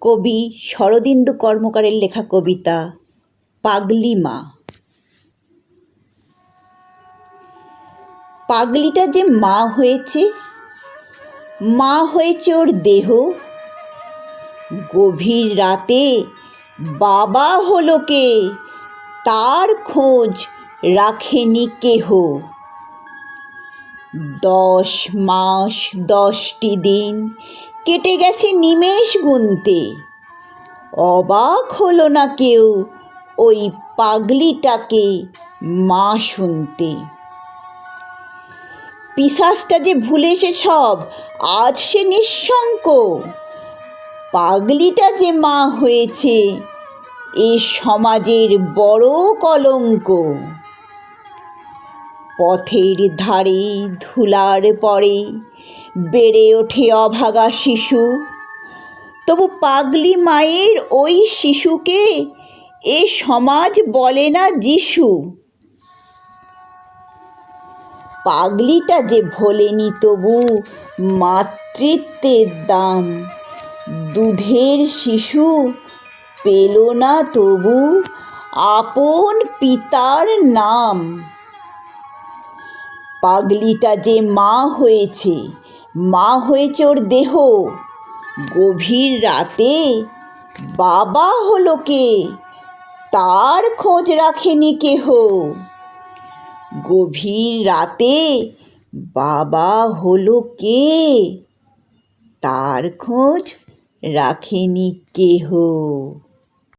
কবি শরদিন্দু কর্মকারের লেখা কবিতা পাগলি মা। পাগলিটা যে মা হয়েছে মা হয়েছে ওর দেহ। গভীর রাতে বাবা হলো কে, তার খোঁজ রাখেনি কেহ। দশ মাস, দশটি দিন কেটে গেছে নিমেষ গুনতে। অবাক হলো না কেউ ওই পাগলিটাকে মা শুনতে। পিসাসটা যে ভুলেছে সব, আজ সে নিঃশঙ্ক পাগলিটা যে মা হয়েছে, এ সমাজের বড় কলঙ্ক। পথের ধারে ধুলার পরে বেড়ে ওঠে অভাগা শিশু। তবু পাগলি মায়ের ওই শিশুকে এ সমাজ বলে না যিশু। পাগলিটা যে ভোলেনি তবু মাতৃত্বের দাম। দুধের শিশু পেল না তবু আপন পিতার নাম। পাগলিটা যে মা হয়েছে মা হয়েছে ওর দেহ। গভীর রাতে বাবা হলো কে? তার খোঁজ রাখেনি কেহ। গভীর রাতে বাবা হলো কে? তার খোঁজ রাখেনি কেহ।